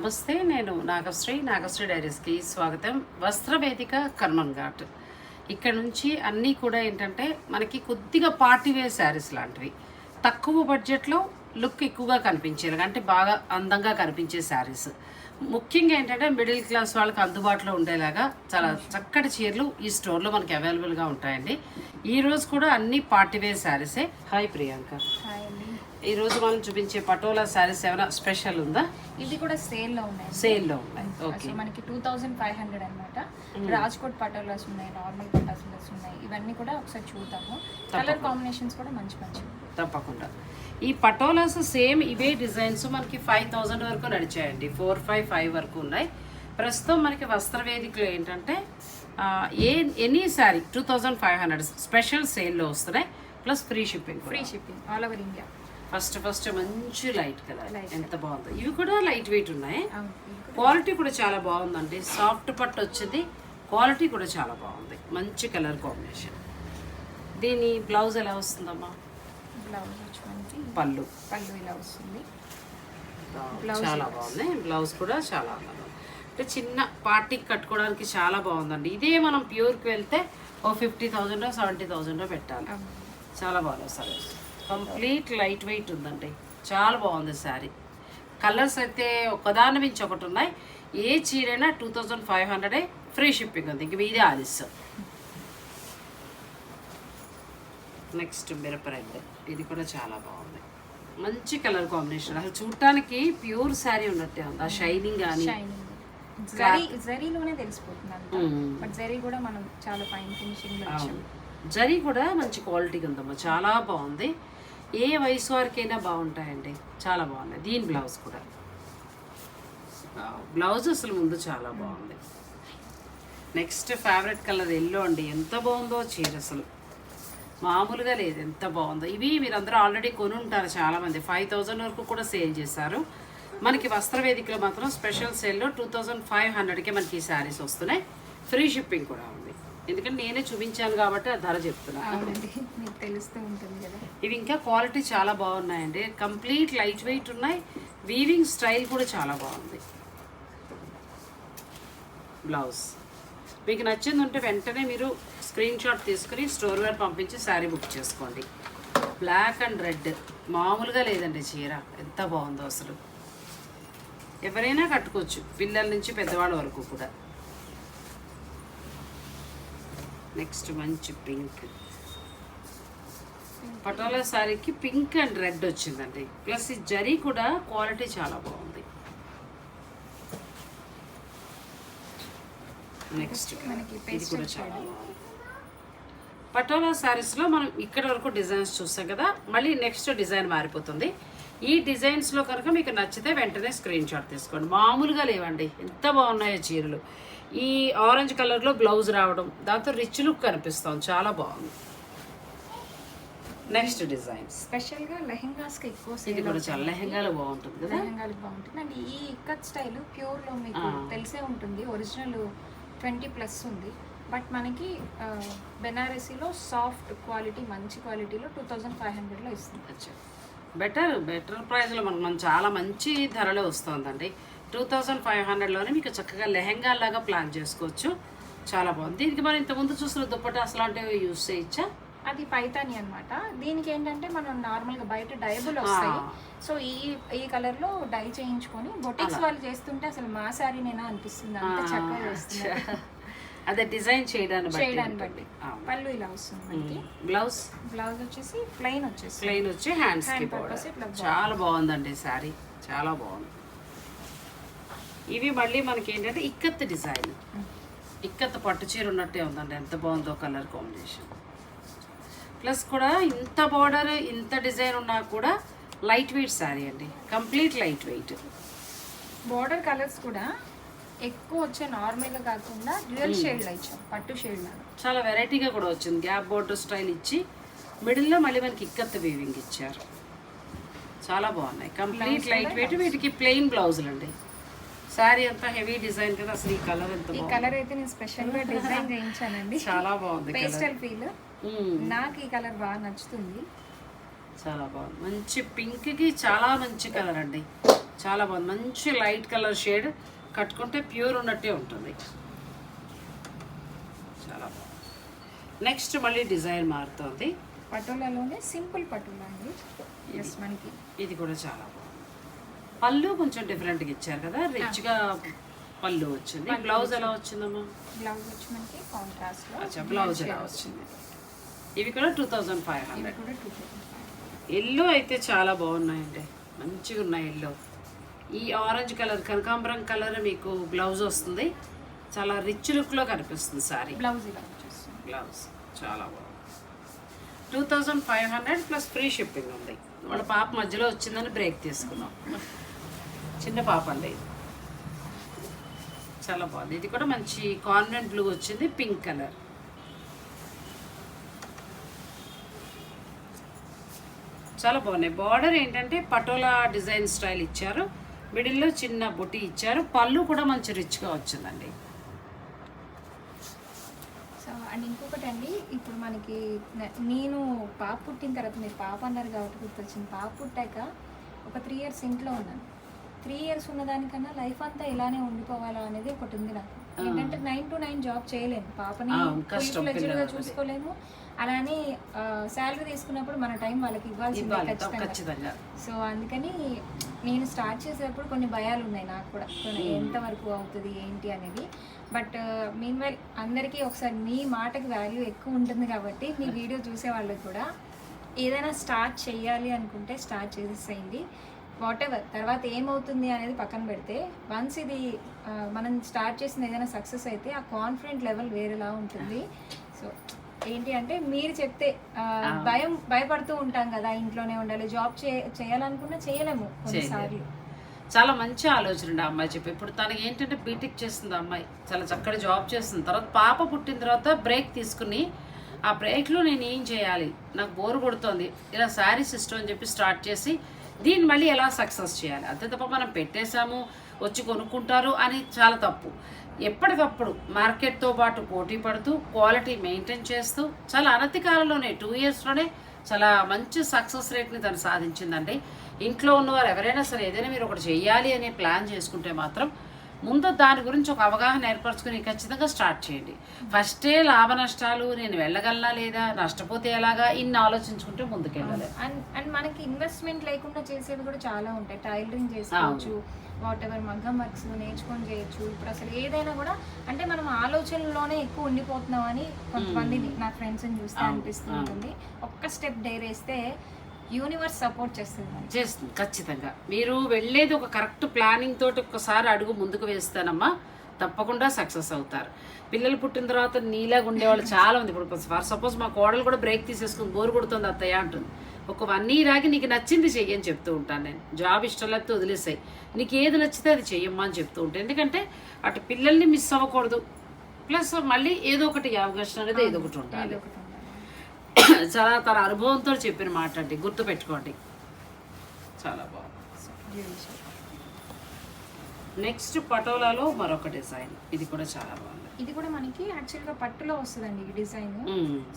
నమస్తే నేను నాగశ్రీ నాగశ్రీ డైరీస్కి స్వాగతం. వస్త్రవేదిక కర్మన్ ఘాట్ ఇక్కడ నుంచి అన్నీ కూడా ఏంటంటే మనకి కొద్దిగా పార్టీవేర్ శారీస్ లాంటివి. తక్కువ బడ్జెట్లో లుక్ ఎక్కువగా కనిపించేలాగా అంటే బాగా అందంగా కనిపించే శారీస్. ముఖ్యంగా ఏంటంటే మిడిల్ క్లాస్ వాళ్ళకి అందుబాటులో ఉండేలాగా చాలా చక్కటి చీరలు ఈ స్టోర్లో మనకి అవైలబుల్గా ఉంటాయండి. ఈరోజు కూడా అన్ని పార్టీవేర్ శారీసే. హాయ్ ప్రియాంక. హాయ్ ఈ రోజు మనం చూపించే పటోలా శారీస్ ఏమైనా స్పెషల్ ఉందా? ఇది కూడా సేల్లో ఉన్నాయి. సేల్లో ఉన్నాయి. ఓకే మనకి టూ థౌజండ్ ఫైవ్ హండ్రెడ్ అనమాట రాజ్కోట్ పటోలాస్ ఉన్నాయి నార్మల్ పటాసులాస్ ఉన్నాయి. ఇవన్నీ కూడా ఒకసారి చూద్దాము. కలర్ కాంబినేషన్స్ కూడా మంచి మంచి తప్పకుండా. ఈ పటోలాస్ సేమ్ ఇవే డిజైన్స్ మనకి ఫైవ్ థౌజండ్ వరకు నడిచాయండి. ఫోర్ ఫైవ్ ఫైవ్ వరకు ఉన్నాయి. ప్రస్తుతం మనకి వస్త్ర వేదికలో ఏంటంటే ఏ any sari two thousand five hundred special సేల్లో వస్తున్నాయి. Plus free shipping free shipping all over India first first మంచి లైట్ కలర్. ఎంత బాగుందో. ఇవి కూడా లైట్ వెయిట్ ఉన్నాయి. క్వాలిటీ కూడా చాలా బాగుందండి. సాఫ్ట్ పట్టు వచ్చింది. క్వాలిటీ కూడా చాలా బాగుంది. మంచి కలర్ కాంబినేషన్. దీని బ్లౌజ్ ఎలా వస్తుందమ్మా? బ్లౌజ్ వచ్చి పళ్ళు. పళ్ళు ఇలా వస్తుంది. బ్లౌజ్ చాలా బాగుంది. బ్లౌజ్ కూడా చాలా అంటే చిన్న పార్టీకి కట్టుకోవడానికి చాలా బాగుందండి. ఇదే మనం ప్యూర్కి వెళ్తే ఓ ఫిఫ్టీ థౌజండ్ సెవెంటీ థౌజండ్ పెట్టాలి. చాలా బాగుంది. సారీ. కంప్లీట్ లైట్ వెయిట్ ఉందండి. చాలా బాగుంది శారీ. కలర్స్ అయితే ఒకదాని మించి ఒకటి ఉన్నాయి. ఏ చీరైనా టూ థౌజండ్ ఫైవ్ హండ్రెడే ఫ్రీ షిప్పింగ్ ఉంది. ఇంక మీదే ఆలస్యం నెక్స్ట్ మిరప రెడ్ ఇది కూడా చాలా బాగుంది. మంచి కలర్ కాంబినేషన్. అసలు చూడటానికి ప్యూర్ శారీ ఉన్నట్టే ఉంది. ఆ షైనింగ్ కానీ జరీ జరీలోనే తెలిసిపోతుంది. బట్ జరీ కూడా మనం చాలా ఫైన్ ఫినిషింగ్ జరీ కూడా మంచి క్వాలిటీగా ఉందమ్మా చాలా బాగుంది. ఏ వయసు వారికైనా బాగుంటాయండి. చాలా బాగున్నాయి. దీని బ్లౌజ్ కూడా. బ్లౌజ్ అసలు ముందు చాలా బాగుంది. నెక్స్ట్ ఫేవరెట్ కలర్ ఎల్లో అండి. ఎంత బాగుందో చీర అసలు. మామూలుగా లేదు. ఎంత బాగుందో. ఇవి మీరు ఆల్రెడీ కొని ఉంటారు చాలామంది. ఫైవ్ థౌజండ్ వరకు కూడా సేల్ చేశారు. మనకి వస్త్రవేదికలో మాత్రం స్పెషల్ సేల్లో టూ థౌజండ్ ఫైవ్ హండ్రెడ్కే మనకి ఈ శారీస్ వస్తున్నాయి. ఫ్రీ షిప్పింగ్ కూడా ఉంది. ఎందుకంటే నేనే చూపించాను కాబట్టి ఆ ధర చెప్తున్నాను తెలుస్తూ ఉంటుంది కదా. ఇవి ఇంకా క్వాలిటీ చాలా బాగున్నాయండి. కంప్లీట్ లైట్ వెయిట్ ఉన్నాయి. వీవింగ్ స్టైల్ కూడా చాలా బాగుంది. బ్లౌజ్. మీకు నచ్చింది ఉంటే వెంటనే మీరు స్క్రీన్ షాట్ తీసుకుని స్టోర్ వేర్ పంపించి శారీ బుక్ చేసుకోండి. Black and red. మామూలుగా లేదండి చీర. ఎంత బాగుందో అసలు. ఎవరైనా కట్టుకోవచ్చు. పిల్లల నుంచి పెద్దవాళ్ళ వరకు కూడా. నెక్స్ట్ మంచి పింక్. పటోలా శారీకి పింక్ అండ్ రెడ్ వచ్చిందండి. ప్లస్ ఈ జరీ కూడా క్వాలిటీ చాలా బాగుంది. నెక్స్ట్ ఇది కూడా చాలా. బాగుంది. పటోలా శారీస్లో మనం ఇక్కడ వరకు డిజైన్స్ చూస్తాం కదా మళ్ళీ నెక్స్ట్ డిజైన్ మారిపోతుంది. ఈ డిజైన్స్లో కనుక మీకు నచ్చితే వెంటనే స్క్రీన్ షాట్ తీసుకోండి. మామూలుగా లేవండి ఎంత బాగున్నాయో చీరలు. ఈ ఆరెంజ్ కలర్లో బ్లౌజ్ రావడం దాంతో రిచ్ లుక్ కనిపిస్తాం చాలా బాగుంది. నెక్స్ట్ డిజైన్స్ స్పెషల్గా లెహెంగాస్కి ఎక్కువ ఇది కూడా చాలా లెహంగాలో బాగుంటుంది కదా? లెహంగాలు బాగుంటుంది. అండ్ ఈ ఇక్కత్ స్టైల్ ప్యూర్లో మీకు. తెలిసే ఉంటుంది. ఒరిజినల్ ట్వంటీ ప్లస్ ఉంది. బట్ మనకి బెనారసీలో సాఫ్ట్ క్వాలిటీ మంచి క్వాలిటీలో టూ థౌజండ్ ఫైవ్ హండ్రెడ్లో ఇస్తుంది. బెటర్ బెటర్ ప్రైస్లో మనకు మనం చాలా మంచి ధరలో వస్తుందండి. టూ థౌజండ్ ఫైవ్ హండ్రెడ్లోనే మీకు చక్కగా లెహంగా లాగా ప్లాన్ చేసుకోవచ్చు. చాలా బాగుంది. దీనికి మనం ఇంతకుముందు చూసిన దుప్పటాస్ లాంటివి యూస్ చేయొచ్చా? అది పైతాని అన్నమాట. దీనికి ఏంటంటే మనం నార్మల్గా బయట డయబుల్ వస్తాయి. సో ఈ ఈ కలర్లో డై చేయించుకొని బొటిక్స్ వాళ్ళు చేస్తుంటే అసలు మా శారీ నేనా అనిపిస్తుంది. అంత చక్కగా వస్తుంది అదే. డిజైన్ చేయడాన్ని ఉంటుంది. బట్టి. పళ్ళు ఇలా వస్తుంది మనకి. బ్లౌజ్? బ్లౌజ్ వచ్చేసి ప్లెయిన్ వచ్చేసి. ప్లెయిన్ వచ్చి border. చాలా బాగుందండి శారీ. చాలా బాగుంది. ఇవి మళ్ళీ మనకి ఏంటంటే ఇక్కత్ డిజైన్. ఇక్కత్ పట్టు చీర ఉన్నట్టే ఉందండి. ఎంత బాగుందో కలర్ కాంబినేషన్. ప్లస్ కూడా ఇంత బార్డర్ ఇంత డిజైన్ ఉన్నా కూడా లైట్ వెయిట్ శారీ అండి. Complete light weight border colours కూడా ఎక్కువ వచ్చే నార్మల్గా కాకుండా డ్యూయల్ షేడ్ ఇచ్చాం పట్టు షేడ్ లాగా. చాలా వెరైటీగా కూడా వచ్చింది. గ్యాప్ బోర్డర్ స్టైల్ ఇచ్చి మిడిల్లో మళ్ళీ మనకి ఇక్కత్ వీవింగ్ ఇచ్చారు. చాలా బాగున్నాయి. కంప్లీట్ లైట్ వెయిట్ వీటికి ప్లెయిన్ బ్లౌజులు అండి శారీ అంతా హెవీ డిజైన్ కదా అసలు ఈ కలర్ ఎంత ఈ కలర్ అయితే నేను స్పెషల్గా డిజైన్ చేయించానండి. చాలా బాగుంది పేస్టల్ ఫీల్ నాకు ఈ కలర్ బాగా నచ్చుతుంది. చాలా బాగుంది. మంచి పింక్కి చాలా మంచి కలర్ అండి. చాలా బాగుంది. మంచి లైట్ కలర్ షేడ్ కట్టుకుంటే ప్యూర్ ఉన్నట్టే ఉంటుంది. చాలా బాగుంది. నెక్స్ట్ మళ్ళీ డిజైన్ మారుతుంది. పటోలాలోనే సింపుల్ పటోలా అండి. ఎస్ మనకి. ఇది కూడా చాలా బాగుంది. పళ్ళు కొంచెం డిఫరెంట్గా ఇచ్చారు కదా? రిచ్గా పళ్ళు వచ్చింది. బ్లౌజ్ ఎలా వచ్చిందమ్మా? బ్లౌజ్ వచ్చి మనకి కాంట్రాస్ట్లో బ్లౌజ్ ఎలా వచ్చింది? ఇవి కూడా two thousand five hundred. Yellow అయితే చాలా బాగున్నాయండి. మంచిగా ఉన్నాయి ఎల్లో. ఈ ఆరెంజ్ కలర్ కనకాంబరం కలర్ మీకు బ్లౌజ్ వస్తుంది. చాలా రిచ్ లుక్లో కనిపిస్తుంది సారీ. బ్లౌజ్ బ్లౌజ్ చాలా బాగుంది. Two thousand five hundred plus free shipping ఉంది. వాళ్ళ పాప మధ్యలో వచ్చిందని బ్రేక్ తీసుకున్నాం. చిన్న పాప అండి. చాలా బాగుంది. ఇది కూడా మంచి కాన్వెంట్ బ్లూ వచ్చింది పింక్ కలర్. చాలా బాగున్నాయి. బార్డర్ ఏంటంటే పటోలా డిజైన్ స్టైల్ ఇచ్చారు. మిడిల్లో చిన్న బొట్టి ఇచ్చారు. పళ్ళు కూడా మంచి రిచ్గా వచ్చిందండి. సో అండ్ ఇంకొకటి అండి ఇప్పుడు మనకి నేను పాప పుట్టిన తర్వాత మీరు పాప అన్నారు కాబట్టి గుర్తొచ్చింది. పాప పుట్టాక ఒక త్రీ ఇయర్స్ ఇంట్లో ఉన్నాను. త్రీ ఇయర్స్ ఉన్నదానికన్నా లైఫ్ అంతా ఇలానే ఉండిపోవాలా అనేది ఒకటి ఉంది నాకు. ఏంటంటే నైన్ టు నైన్ జాబ్ చేయలేను పాపని గా. చూసుకోలేము. అలానే శాలరీ తీసుకున్నప్పుడు మన టైం వాళ్ళకి ఇవ్వాల్సిందే ఇవ్వాలి. ఖచ్చితంగా. సో అందుకని నేను స్టార్ట్ చేసేటప్పుడు కొన్ని భయాలు ఉన్నాయి నాకు కూడా. కొన్ని ఎంతవరకు అవుతుంది ఏంటి అనేది. బట్ మీన్ వైల్ అందరికీ ఒకసారి మీ మాటకి వాల్యూ ఎక్కువ ఉంటుంది కాబట్టి మీ వీడియో చూసే వాళ్ళకి కూడా ఏదైనా స్టార్ట్ చేయాలి అనుకుంటే స్టార్ట్ చేసేసేయండి. వాట్ ఎవర్ తర్వాత ఏమవుతుంది అనేది పక్కన పెడితే వన్స్ ఇది మనం స్టార్ట్ చేసిన ఏదైనా సక్సెస్ అయితే ఆ కాన్ఫిడెంట్ లెవెల్ వేరేలా ఉంటుంది. సో ఏంటి అంటే మీరు చెప్తే భయం భయపడుతూ ఉంటాం కదా ఇంట్లోనే ఉండాలి జాబ్ చే చేయాలనుకున్నా చేయలేము కొన్నిసార్లు. చాలా మంచి ఆలోచన అండి ఆ అమ్మాయి చెప్పి. ఇప్పుడు తనకి ఏంటంటే బీటెక్ చేస్తుంది అమ్మాయి. చాలా చక్కటి జాబ్ చేస్తుంది. తర్వాత పాప పుట్టిన తర్వాత బ్రేక్ తీసుకుని ఆ బ్రేక్లో నేను ఏం చేయాలి? నాకు బోర్ కొడుతోంది. ఇలా శారీస్ ఇష్టం అని చెప్పి స్టార్ట్ చేసి దీన్ని మళ్ళీ ఎలా సక్సెస్ చేయాలి? అంతే తప్ప మనం పెట్టేశాము వచ్చి కొనుక్కుంటారు అని చాలా తప్పు. ఎప్పటికప్పుడు మార్కెట్తో పాటు పోటీ పడుతూ క్వాలిటీ మెయింటైన్ చేస్తూ చాలా అనతి కాలంలోనే టూ ఇయర్స్లోనే చాలా మంచి సక్సెస్ రేట్ని తను సాధించిందండి. ఇంట్లో ఉన్నవారు ఎవరైనా సరే ఏదైనా మీరు ఒకటి చేయాలి అనే ప్లాన్ చేసుకుంటే మాత్రం ముందు దాని గురించి ఒక అవగాహన ఏర్పరచుకుని ఖచ్చితంగా స్టార్ట్ చేయండి. ఫస్టే లాభ నష్టాలు నేను వెళ్ళగలనా లేదా నష్టపోతే ఎలాగా ఇన్ని ఆలోచించుకుంటే ముందుకెళ్ళాలి. అండ్ అండ్ మనకి ఇన్వెస్ట్మెంట్ లేకుండా చేసేవి కూడా చాలా ఉంటాయి. టైలరింగ్ చేసుకోవచ్చు వాట్ ఎవర్ మగ్గం వర్క్స్ నేర్చుకొని చేయొచ్చు. ఇప్పుడు అసలు ఏదైనా కూడా అంటే మనం ఆలోచనలోనే ఎక్కువ ఉండిపోతున్నాం అని కొంతమంది నా ఫ్రెండ్స్ని చూస్తే అనిపిస్తుంటుంది ఒక్క స్టెప్ డైరేస్తే యూనివర్స్ సపోర్ట్ చేస్తుంది చేస్తుంది ఖచ్చితంగా. మీరు వెళ్ళేది ఒక కరెక్ట్ ప్లానింగ్ తోటి ఒక్కసారి అడుగు ముందుకు వేస్తానమ్మా. తప్పకుండా సక్సెస్ అవుతారు. పిల్లలు పుట్టిన తర్వాత నీలాగా ఉండేవాళ్ళు చాలా ఉంది ఇప్పుడు ఫర్ సపోజ్ మా కోడలు కూడా బ్రేక్ తీసేసుకుని బోరు కొడుతుంది అత్తయ్య అంటుంది. ఒక వన్ ఇయర్ ఆగి నీకు నచ్చింది చెయ్యి అని చెప్తూ ఉంటాను నేను. జాబ్ ఇష్టం లేకపోతే వదిలేసాయి. నీకు ఏది నచ్చితే అది చెయ్యమ్మా అని చెప్తూ ఉంటాను ఎందుకంటే అటు పిల్లల్ని మిస్ అవ్వకూడదు. ప్లస్ మళ్ళీ ఏదో ఒకటి అవకాశం అనేది ఏదో ఒకటి ఉండాలి. చాలా తన అనుభవంతో చెప్పిన మాట అండి. గుర్తుపెట్టుకోండి. చాలా బాగుంది. నెక్స్ట్ పటోలాలో మరొక డిజైన్. ఇది కూడా చాలా బాగుంది. ఇది కూడా మనకి యాక్చువల్గా పట్టులో వస్తుందండి ఈ డిజైన్.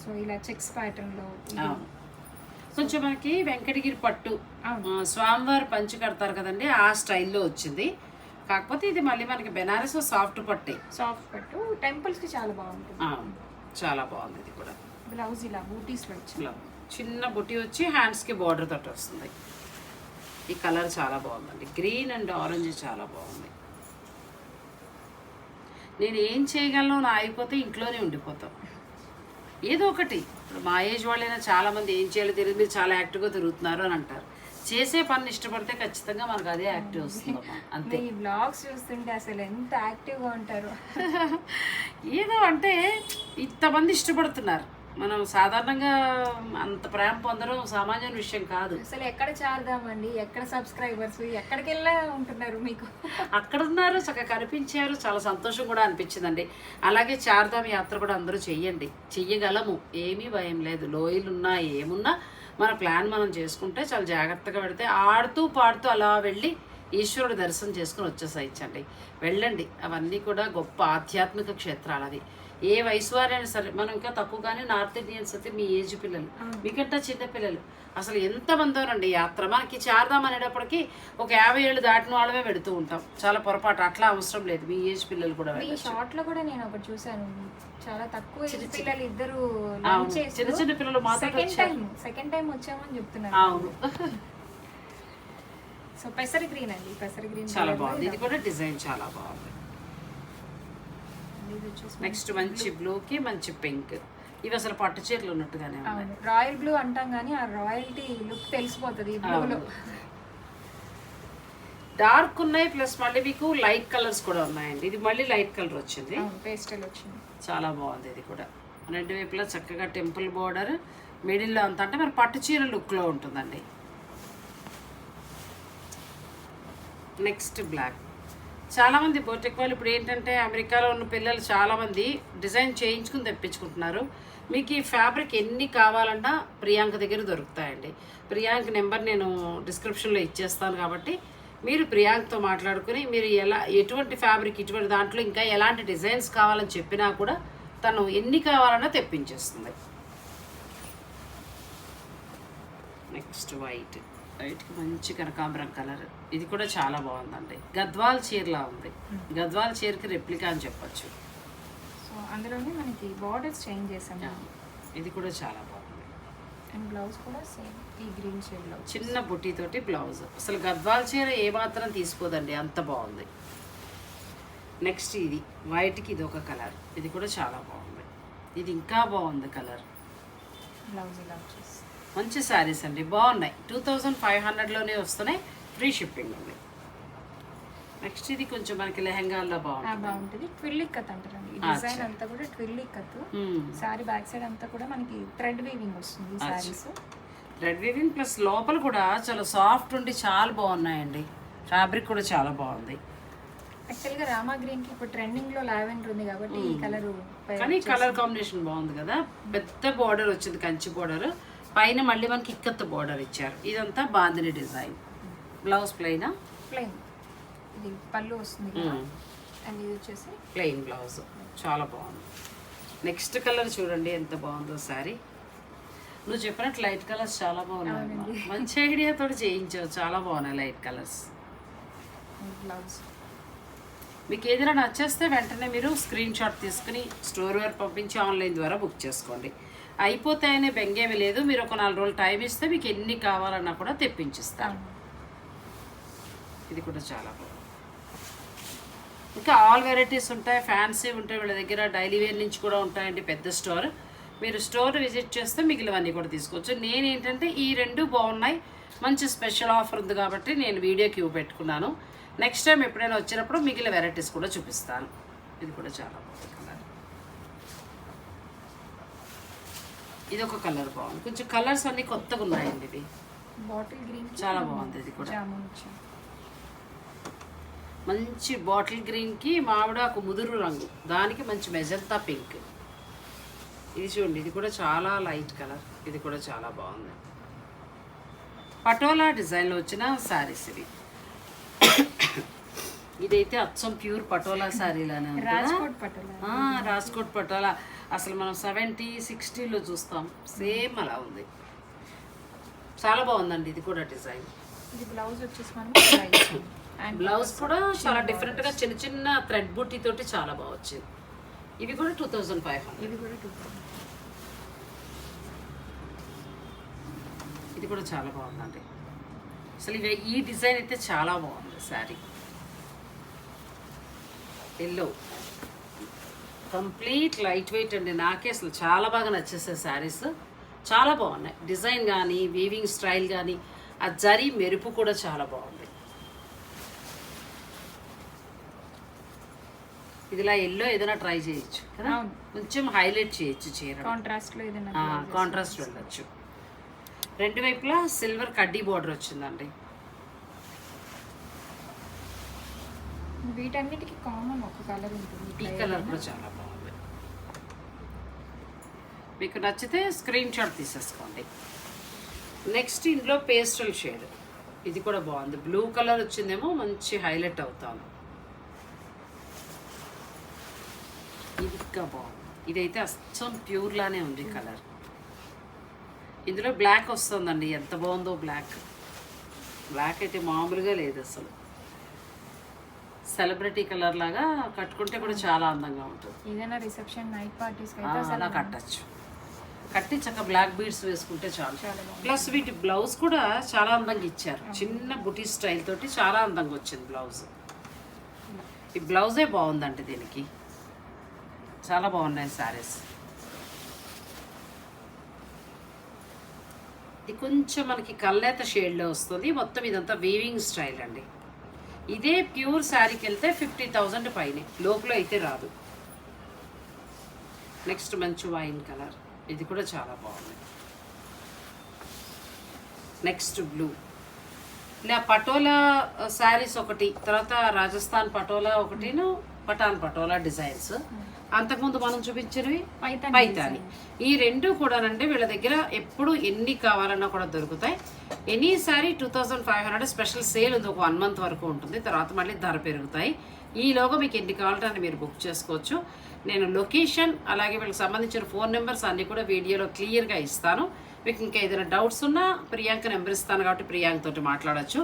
సో ఇలా చెక్స్ ప్యాటర్న్లో ఇది. అవును. కొంచెం మనకి వెంకటగిరి పట్టు స్వామివారి పంచి కడతారు కదండి ఆ స్టైల్లో వచ్చింది. కాకపోతే ఇది మళ్ళీ మనకి బెనారస్ సాఫ్ట్ పట్టే. సాఫ్ట్ పట్టు. టెంపుల్స్కి చాలా బాగుంటుంది. చాలా బాగుంది ఇది కూడా. బ్లౌజ్ ఇలా బూటీస్ ఇలా చిన్న బుట్టి వచ్చి హ్యాండ్స్కి బార్డర్ తోటి వస్తుంది. ఈ కలర్ చాలా బాగుందండి. గ్రీన్ అండ్ ఆరెంజ్ చాలా బాగుంది. నేను ఏం చేయగలను? నా అయిపోతే ఇంట్లోనే ఉండిపోతాం. ఏదో ఒకటి. ఇప్పుడు మా ఏజ్ వాళ్ళైనా చాలా మంది ఏం చేయాలో తెలియదు. మీరు చాలా యాక్టివ్గా తిరుగుతున్నారు అని అంటారు. చేసే పని ఇష్టపడితే ఖచ్చితంగా మనకు అదే యాక్టివ్ వస్తుందమ్మా అంతే. మీ బ్లాగ్స్ చూస్తుంటే అసలు ఎంత యాక్టివ్గా ఉంటారు. ఏదో అంటే ఇంతమంది ఇష్టపడుతున్నారు. మనం సాధారణంగా అంత ప్రేమ పొందడం సామాన్యమైన విషయం కాదు. అసలు ఎక్కడ చారదామండి? ఎక్కడ సబ్స్క్రైబర్స్? ఎక్కడికి వెళ్ళా ఉంటున్నారు మీకు? అక్కడ ఉన్నారు చక్కగా కనిపించారు. చాలా సంతోషం కూడా అనిపించిందండి. అలాగే చార్ధామ్ యాత్ర కూడా అందరూ చెయ్యండి. చెయ్యగలము. ఏమీ భయం లేదు. లోయలు ఉన్నా ఏమున్నా మన ప్లాన్ మనం చేసుకుంటే చాలా జాగ్రత్తగా పెడితే ఆడుతూ పాడుతూ అలా వెళ్ళి ఈశ్వరుడు దర్శనం చేసుకుని వచ్చేసాయించండి వెళ్ళండి. అవన్నీ కూడా గొప్ప ఆధ్యాత్మిక క్షేత్రాలు అవి ఏ వయసు వారైనా సరే మనం ఇంకా తక్కువ కానీ నార్త్ ఇండియన్స్ అయితే మీ ఏజ్ పిల్లలు. మీకంటే చిన్న పిల్లలు. అసలు ఎంతమంది రండి యాత్ర. మనకి చారదాం అనేటప్పటికి ఒక యాభై ఏళ్ళు దాటిన వాళ్ళమే పెడుతూ ఉంటాం. చాలా పొరపాటు అట్లా అవసరం లేదు. మీ ఏజ్ పిల్లలు కూడా ఈ. షార్ట్లో కూడా నేను ఒకటి చూసాను చాలా తక్కువ ఏజ్ పిల్లలు ఇద్దరు. చిన్న చిన్న పిల్లలు మాతో సెకండ్. టైం సెకండ్ టైం వచ్చామని చెప్తున్నారు. అవును. సో పెసర గ్రీన్ అండి. పెసర గ్రీన్ చాలా బాగుంది. ఇది కూడా డిజైన్ చాలా బాగుంది. నెక్స్ట్ మంచి బ్లూకి మంచి పింక్. ఇవి అసలు పట్టు చీరలు ఉన్నట్టుగానే ఉన్నాయి. రాయల్ బ్లూ అంటాం కానీ ఆ రాయల్టీ లుక్ తెలిసిపోతుంది బ్లూలో డార్క్ ఉన్నాయి ప్లస్ మళ్ళీ మీకు లైట్ కలర్స్ కూడా ఉన్నాయండి. ఇది మళ్ళీ లైట్ కలర్ వచ్చింది. పేస్టల్ వచ్చింది. చాలా బాగుంది ఇది కూడా. రెండు వైపులా చక్కగా టెంపుల్ బోర్డర్ మిడిల్లో అంత అంటే మరి పట్టు చీర లుక్లో ఉంటుందండి. Next black. చాలామంది బోటెక్ వాళ్ళు ఇప్పుడు ఏంటంటే అమెరికాలో ఉన్న పిల్లలు చాలామంది డిజైన్ చేయించుకుని తెప్పించుకుంటున్నారు. మీకు ఈ ఫ్యాబ్రిక్ ఎన్ని కావాలన్నా ప్రియాంక దగ్గర దొరుకుతాయండి. ప్రియాంక నెంబర్ నేను డిస్క్రిప్షన్లో ఇచ్చేస్తాను కాబట్టి మీరు ప్రియాంకతో మాట్లాడుకుని మీరు ఎలా ఎటువంటి ఫ్యాబ్రిక్ ఇటువంటి దాంట్లో ఇంకా ఎలాంటి డిజైన్స్ కావాలని చెప్పినా కూడా తను ఎన్ని కావాలన్నా తెప్పించేస్తుంది. Next white. వైట్కి మంచి కనకాంబరం కలర్. ఇది కూడా చాలా బాగుందండి. గద్వాల్ చీరలా ఉంది. గద్వాల్ చీరకి రెప్లికా అని చెప్పొచ్చు. సో అందులోనే మనకి బార్డర్స్ చేంజ్ చేసాము ఇది కూడా చాలా బాగుంది. అండ్ బ్లౌజ్ కూడా సేమ్ ఈ గ్రీన్ షేడ్లో. చిన్న బుట్టితోటి బ్లౌజ్ అసలు గద్వాల్ చీర ఏమాత్రం తీసుకోదండి. అంత బాగుంది. నెక్స్ట్ ఇది. వైట్కి ఇది ఒక కలర్. ఇది కూడా చాలా బాగుంది. ఇది ఇంకా బాగుంది కలర్. బ్లౌజ్ ఇలా వచ్చేసి మంచి శారీస్ అండి. బాగున్నాయి. టూ థౌజండ్ ఫైవ్ హండ్రెడ్లోనే వస్తున్నాయి. ఫ్రీ షిప్పింగ్ ఉంది. నెక్స్ట్ ఇది కొంచెం మనకి లెహంగాల్లో బాగుంటుంది. బాగుంటుంది. ఇక్కత్ అంటారండి ఈ. డిజైన్ అంతా కూడా ట్విల్ ఇక్కత్ మ్మ్. సారీ బ్యాక్ సైడ్ అంతా కూడా మనకి థ్రెడ్ వీవింగ్ వస్తుంది. సారీస్ రెడ్ వీవింగ్ ప్లస్ లోపల కూడా చాలా సాఫ్ట్ ఉండి చాలా బాగున్నాయండి. ఫ్యాబ్రిక్ కూడా చాలా బాగుంది. యాక్చువల్గా రామా గ్రీన్కి ఇప్పుడు ట్రెండింగ్లో లావెండర్ ఉంది కాబట్టి ఈ కలర్ కానీ కలర్ కాంబినేషన్ బాగుంది కదా. పెద్ద బార్డర్ వచ్చింది కంచి బార్డర్ పైన మళ్ళీ మనకి ఇక్కత్త బార్డర్ ఇచ్చారు. ఇదంతా బాందిని డిజైన్ బ్లౌజ్ ప్లెయినా ప్లెయిన్ ఇది పళ్ళు వస్తుంది అండ్ ఇది వచ్చేసి ప్లెయిన్ బ్లౌజ్ చాలా బాగుంది. నెక్స్ట్ కలర్ చూడండి ఎంత బాగుందో సారీ నువ్వు చెప్పినట్టు లైట్ కలర్స్ చాలా బాగున్నాయి. మంచి ఐడియాతో చేయించావు. చాలా బాగున్నాయి లైట్ కలర్స్ బ్లౌజ్ మీకు ఏదైనా నచ్చేస్తే వెంటనే మీరు స్క్రీన్ షాట్ తీసుకుని స్టోర్ వేర్ పంపించి ఆన్లైన్ ద్వారా బుక్ చేసుకోండి. అయిపోతాయనే బెంగేమి లేదు. మీరు ఒక నాలుగు రోజులు టైం ఇస్తే మీకు ఎన్ని కావాలన్నా కూడా తెప్పించిస్తాను ఇది కూడా చాలా బాగుంది. ఇంకా ఆల్ వెరైటీస్ ఉంటాయి. ఫ్యాన్సీ ఉంటాయి. వీళ్ళ దగ్గర డైలీ వేర్ నుంచి కూడా ఉంటాయండి పెద్ద స్టోర్. మీరు స్టోర్ విజిట్ చేస్తే మిగిలినవన్నీ కూడా తీసుకోవచ్చు. నేను ఏంటంటే ఈ రెండు బాగున్నాయి. మంచి స్పెషల్ ఆఫర్ ఉంది కాబట్టి నేను వీడియోకి ఇవ్వ పెట్టుకున్నాను. నెక్స్ట్ టైం ఎప్పుడైనా వచ్చినప్పుడు మిగిలిన వెరైటీస్ కూడా చూపిస్తాను. ఇది కూడా చాలా బాగుంది కలర్ ఇది ఒక కలర్ బాగుంది. కొంచెం కలర్స్ అన్నీ కొత్తగా ఉన్నాయండి ఇవి. బాటిల్ గ్రీన్ చాలా బాగుంది ఇది కూడా. మంచి బాటిల్ గ్రీన్కి మామిడాకు ముదురు రంగు. దానికి మంచి మెజంతా పింక్. ఇది చూడండి ఇది కూడా చాలా లైట్ కలర్. ఇది కూడా చాలా బాగుంది. పటోలా డిజైన్లో వచ్చిన శారీస్ ఇవి. ఇదైతే అచ్చం ప్యూర్ పటోలా కదా? రాజ్కోట్ పటోలా. అసలు మనం సెవెంటీ సిక్స్టీలో చూస్తాం. సేమ్ అలా ఉంది. చాలా బాగుందండి ఇది కూడా డిజైన్. ఇది బ్లౌజ్ వచ్చేసి మనం అండ్ బ్లౌజ్ కూడా చాలా డిఫరెంట్గా చిన్న చిన్న థ్రెడ్ బుట్టి తోటి చాలా బాగా వచ్చింది. ఇవి కూడా టూ థౌజండ్ ఫైవ్ హండ్రెడ్ ఇది కూడా టూ ఇది కూడా చాలా బాగుందండి. అసలు ఇవి ఈ డిజైన్ అయితే చాలా బాగుంది sari. Yellow. Complete light weight అండి. నాకే అసలు చాలా బాగా నచ్చేసాయి శారీస్. చాలా బాగున్నాయి. డిజైన్ కానీ వీవింగ్ స్టైల్ కానీ ఆ జరీ మెరుపు కూడా చాలా బాగుంది. ఇదిలా ఎల్లో ఏదైనా ట్రై చేయొచ్చు కదా. కొంచెం హైలైట్ చేయొచ్చు చీర. కాంట్రాస్ట్లో ఏదైనా కాంట్రాస్ట్ వెళ్ళొచ్చు. రెండు వైపులా సిల్వర్ కడ్డీ బార్డర్ వచ్చిందండి. వీటన్నిటికి కామన్ ఒక కలర్ ఉంటుంది. ఈ కలర్ కూడా చాలా బాగుంది. మీకు నచ్చితే స్క్రీన్ షాట్ తీసేసుకోండి. నెక్స్ట్ ఇందులో పేస్టల్ షేడ్ ఇది కూడా బాగుంది. బ్లూ కలర్ వచ్చిందేమో మంచి హైలైట్ అవుతాను. ఇది ఇంకా బాగుంది. ఇదైతే అచ్చం ప్యూర్లానే ఉంది కలర్ ఇందులో బ్లాక్ వస్తుందండి. ఎంత బాగుందో బ్లాక్ బ్లాక్ అయితే మామూలుగా లేదు అసలు. సెలబ్రిటీ కలర్ లాగా కట్టుకుంటే కూడా చాలా అందంగా ఉంటుంది. ఏదైనా రిసెప్షన్ నైట్ పార్టీస్ అలా కట్టచ్చు. కట్టి చక్కగా బ్లాక్ బీడ్స్ వేసుకుంటే చాలు. ప్లస్ వీటి బ్లౌజ్ కూడా చాలా అందంగా ఇచ్చారు. చిన్న బుటీ స్టైల్ తోటి చాలా అందంగా వచ్చింది బ్లౌజ్. ఈ బ్లౌజే బాగుందండి దీనికి. చాలా బాగున్నాయి శారీస్. ఇది కొంచెం మనకి కల్లేత షేడ్లో వస్తుంది. మొత్తం ఇదంతా వీవింగ్ స్టైల్ అండి. ఇదే ప్యూర్ శారీకి వెళ్తే ఫిఫ్టీ థౌజండ్ పైనే. లోపల అయితే రాదు. నెక్స్ట్ మంచి వైన్ కలర్. ఇది కూడా చాలా బాగుంది. Next blue. ఇలా పటోలా శారీస్ ఒకటి తర్వాత రాజస్థాన్ పటోలా ఒకటిను పటాన్ పటోలా డిజైన్స్. అంతకుముందు మనం చూపించినవి పైతాని ఈ రెండు కూడానంటే వీళ్ళ దగ్గర ఎప్పుడు ఎన్ని కావాలన్నా కూడా దొరుకుతాయి. Any sari two thousand five hundred special sale ఉంది ఒక వన్ మంత్ వరకు ఉంటుంది. తర్వాత మళ్ళీ ధర పెరుగుతాయి. ఈలోగా మీకు ఎన్ని కావాలంటే మీరు బుక్ చేసుకోవచ్చు. నేను లొకేషన్ అలాగే వీళ్ళకి సంబంధించిన ఫోన్ నెంబర్స్ అన్నీ కూడా వీడియోలో క్లియర్గా ఇస్తాను. మీకు ఇంకా ఏదైనా డౌట్స్ ఉన్నా ప్రియాంక నెంబర్ ఇస్తాను కాబట్టి ప్రియాంక తోటి మాట్లాడొచ్చు.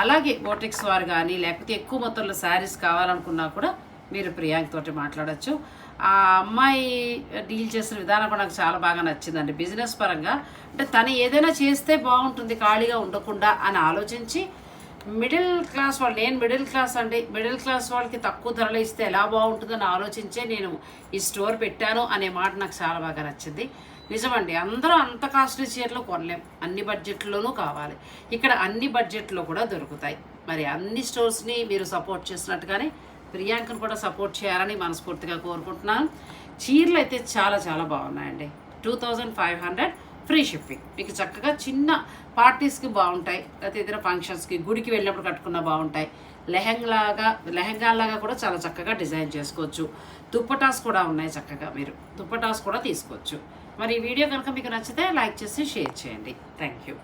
అలాగే ఓటెక్స్ వారు కానీ లేకపోతే ఎక్కువ మొత్తంలో శారీస్ కావాలనుకున్నా కూడా మీరు ప్రియాంక తోటి మాట్లాడొచ్చు. ఆ అమ్మాయి డీల్ చేసిన విధానం కూడా నాకు చాలా బాగా నచ్చిందండి. బిజినెస్ పరంగా అంటే తను ఏదైనా చేస్తే బాగుంటుంది ఖాళీగా ఉండకుండా అని ఆలోచించి మిడిల్ క్లాస్ వాళ్ళు నేను మిడిల్ క్లాస్ అండి. మిడిల్ క్లాస్ వాళ్ళకి తక్కువ ధరలు ఇస్తే ఎలా బాగుంటుందని ఆలోచించే నేను ఈ స్టోర్ పెట్టాను అనే మాట నాకు చాలా బాగా నచ్చింది. నిజమండి అందరూ అంత కాస్ట్లీ చీరలు కొనలేం. అన్ని బడ్జెట్లోనూ కావాలి. ఇక్కడ అన్ని బడ్జెట్లో కూడా దొరుకుతాయి. మరి అన్ని స్టోర్స్ని మీరు సపోర్ట్ చేసినట్టుగానే ప్రియాంకను కూడా సపోర్ట్ చేయాలని మనస్ఫూర్తిగా కోరుకుంటున్నాను. చీరలు అయితే చాలా చాలా బాగున్నాయండి. Two thousand five hundred free shipping. మీకు చక్కగా చిన్న పార్టీస్కి బాగుంటాయి. లేకపోతే ఇతర ఫంక్షన్స్కి గుడికి వెళ్ళినప్పుడు కట్టుకున్న బాగుంటాయి. లెహంగాలాగా లెహంగాలాగా కూడా చాలా చక్కగా డిజైన్ చేసుకోవచ్చు. దుప్పటాస్ కూడా ఉన్నాయి చక్కగా మీరు. దుప్పటాస్ కూడా తీసుకోవచ్చు. మరి ఈ వీడియో కనుక మీకు నచ్చితే లైక్ చేసి షేర్ చేయండి. Thank you.